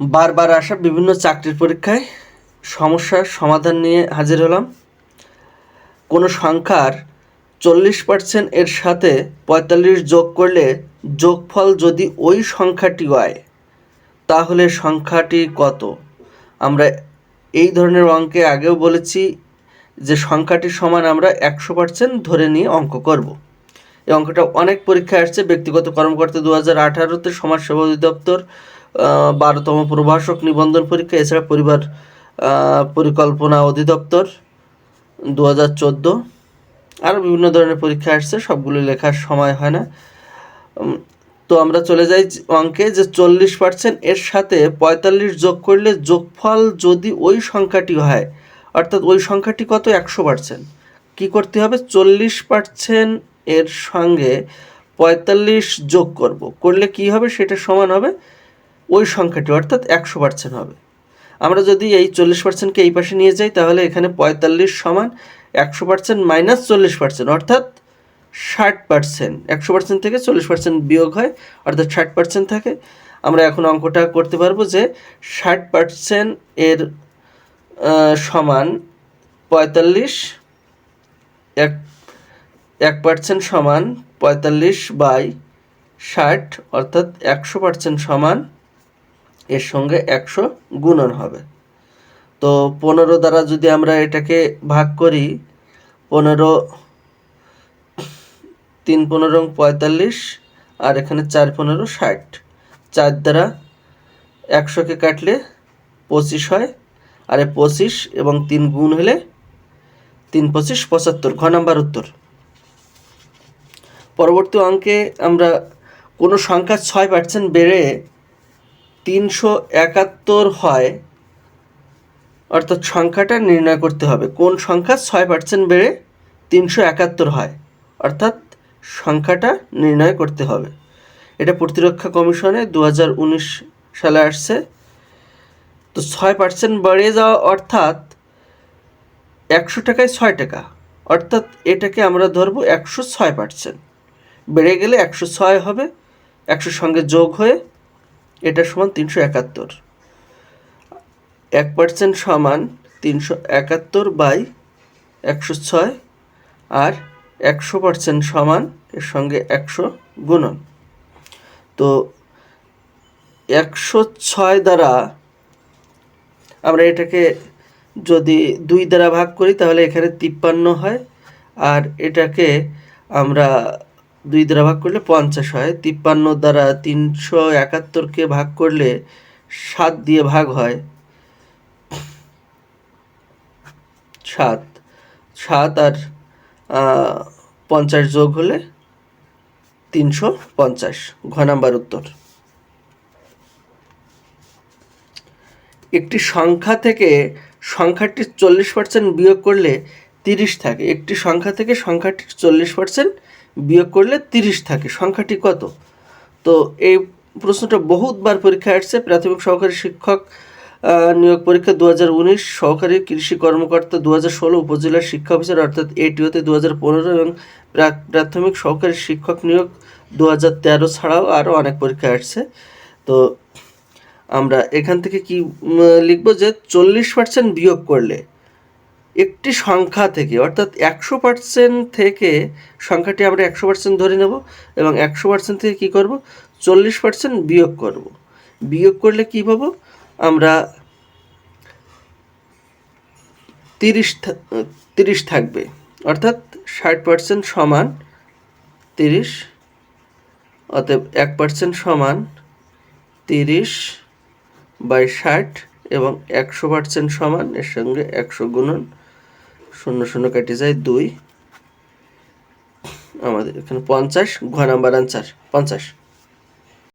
বারবার আসা বিভিন্ন চাকরির পরীক্ষায় সমস্যার সমাধান নিয়ে হাজির হলাম। কোনো সংখ্যার চল্লিশ পার্সেন্ট এর সাথে পঁয়তাল্লিশ যোগ করলে যোগফল যদি ওই সংখ্যাটি হয়, তাহলে সংখ্যাটি কত? আমরা এই ধরনের অঙ্কে আগেও বলেছি যে সংখ্যাটি সমান আমরা একশো পার্সেন্ট ধরে নিয়ে অঙ্ক করব। এই অঙ্কটা অনেক পরীক্ষায় আসছে। ব্যক্তিগত কর্মকর্তা দু হাজার আঠারোতে সমাজসেবা অধিদপ্তর বারোতম প্রভাষক নিবন্ধন পরীক্ষা, এছাড়া পরিবার পরিকল্পনা অধিদপ্তর দু হাজার চোদ্দ। আরও বিভিন্ন ধরনের পরীক্ষা আসছে, সবগুলো লেখার সময় হয় না। তো আমরা চলে যাই অঙ্কে, যে চল্লিশ পার্সেন্ট এর সাথে পঁয়তাল্লিশ যোগ করলে যোগফল যদি ওই সংখ্যাটি হয়, অর্থাৎ ওই সংখ্যাটি কত? একশো পার্সেন্ট কী করতে হবে? চল্লিশ পার্সেন্ট এর সঙ্গে পঁয়তাল্লিশ যোগ করব। করলে কি হবে? সেটা সমান হবে ওই সংখ্যাটি অর্থাৎ একশো পার্সেন্ট হবে। আমরা যদি এই চল্লিশ পার্সেন্টকে এই পাশে নিয়ে যাই, তাহলে এখানে পঁয়তাল্লিশ সমান একশো পার্সেন্ট মাইনাস চল্লিশ পার্সেন্ট অর্থাৎ ষাট পার্সেন্ট একশো পার্সেন্ট থেকে চল্লিশ পার্সেন্ট বিয়োগ হয়, অর্থাৎ ষাট পার্সেন্ট থাকে। আমরা এখন অঙ্কটা করতে পারব যে ষাট পার্সেন্ট এর সমান পঁয়তাল্লিশ, এক এক পার্সেন্ট সমান পঁয়তাল্লিশ বাই ষাট, অর্থাৎ একশো পার্সেন্ট সমান এর সঙ্গে একশো গুণন হবে। তো পনেরো দ্বারা যদি আমরা এটাকে ভাগ করি, পনেরো, তিন পনেরো পঁয়তাল্লিশ, আর এখানে চার পনেরো ষাট। চার দ্বারা একশোকে কাটলে পঁচিশ হয়, আর এ পঁচিশ এবং তিন গুণ হলে তিন পঁচিশ পঁচাত্তর, ঘ নাম্বার উত্তর। পরবর্তী অঙ্কে আমরা কোনো সংখ্যা ছয় পার্সেন্ট বেড়ে তিনশো একাত্তর হয়, অর্থাৎ সংখ্যাটা নির্ণয় করতে হবে। কোন সংখ্যা? ছয় পার্সেন্ট বেড়ে তিনশো একাত্তর হয়, অর্থাৎ সংখ্যাটা নির্ণয় করতে হবে। এটা প্রতিরক্ষা কমিশনে দু হাজার উনিশ সালে আসছে। তো ছয় পার্সেন্ট বেড়ে যাওয়া অর্থাৎ একশো টাকায় ছয় টাকা, অর্থাৎ এটাকে আমরা ধরবো একশো ছয় পার্সেন্ট বেড়ে গেলে একশো ছয় হবে, একশোর সঙ্গে যোগ হয়ে এটা সমান তিনশো একাত্তর। এক পার্সেন্ট সমান তিনশো একাত্তর বাই একশো ছয় আর একশো পার্সেন্ট সমান এর সঙ্গে একশো গুণন। তো একশো ছয় দ্বারা আমরা এটাকে যদি দুই দ্বারা ভাগ করি তাহলে এখানে তিপ্পান্ন হয় আর এটাকে আমরা দুই দ্বারা ভাগ করলে পঞ্চাশ হয়। তিপ্পান্ন দ্বারা তিনশো একাত্তরকে ভাগ করলে সাত দিয়ে ভাগ হয়। সাত। সাত আর পঞ্চাশ যোগ হলে তিনশো পঞ্চাশ। ঘ নাম্বার উত্তর। একটি সংখ্যা থেকে সংখ্যাটির চল্লিশ পার্সেন্ট বিয়োগ করলে তিরিশ থাকে। একটি সংখ্যা থেকে সংখ্যাটির চল্লিশ পার্সেন্ট বিয়োগ করলে তিরিশ থাকে। সংখ্যাটি কত? তো এই প্রশ্নটা বহুতবার পরীক্ষায় আসছে। প্রাথমিক সহকারী শিক্ষক নিয়োগ পরীক্ষা দু হাজার উনিশ, সহকারী কৃষি কর্মকর্তা দু হাজার ষোলো, উপজেলা শিক্ষা অফিসার অর্থাৎ এটিওতে দু হাজার পনেরো এবং প্রাথমিক সহকারী শিক্ষক নিয়োগ দু হাজার তেরো ছাড়াও আরও অনেক পরীক্ষা আসছে। তো আমরা এখান থেকে কি লিখব যে চল্লিশ পার্সেন্ট বিয়োগ করলে একটি সংখ্যা থেকে, অর্থাৎ একশো পার্সেন্ট থেকে সংখ্যাটি আমরা একশো পার্সেন্ট ধরে নেব এবং একশো পার্সেন্ট থেকে কী করব? চল্লিশ পার্সেন্ট বিয়োগ করব। বিয়োগ করলে কী পাবো? আমরা তিরিশ তিরিশ থাকবে, অর্থাৎ ষাট পার্সেন্ট সমান তিরিশ, অতএব এক পার্সেন্ট সমান তিরিশ বাই ষাট এবং একশো পার্সেন্ট সমান এর সঙ্গে একশো গুণন শূন্য শূন্য কেটে যায় দুই। আমাদের এখানে পঞ্চাশ ঘ নাম্বার আনসার পঞ্চাশ।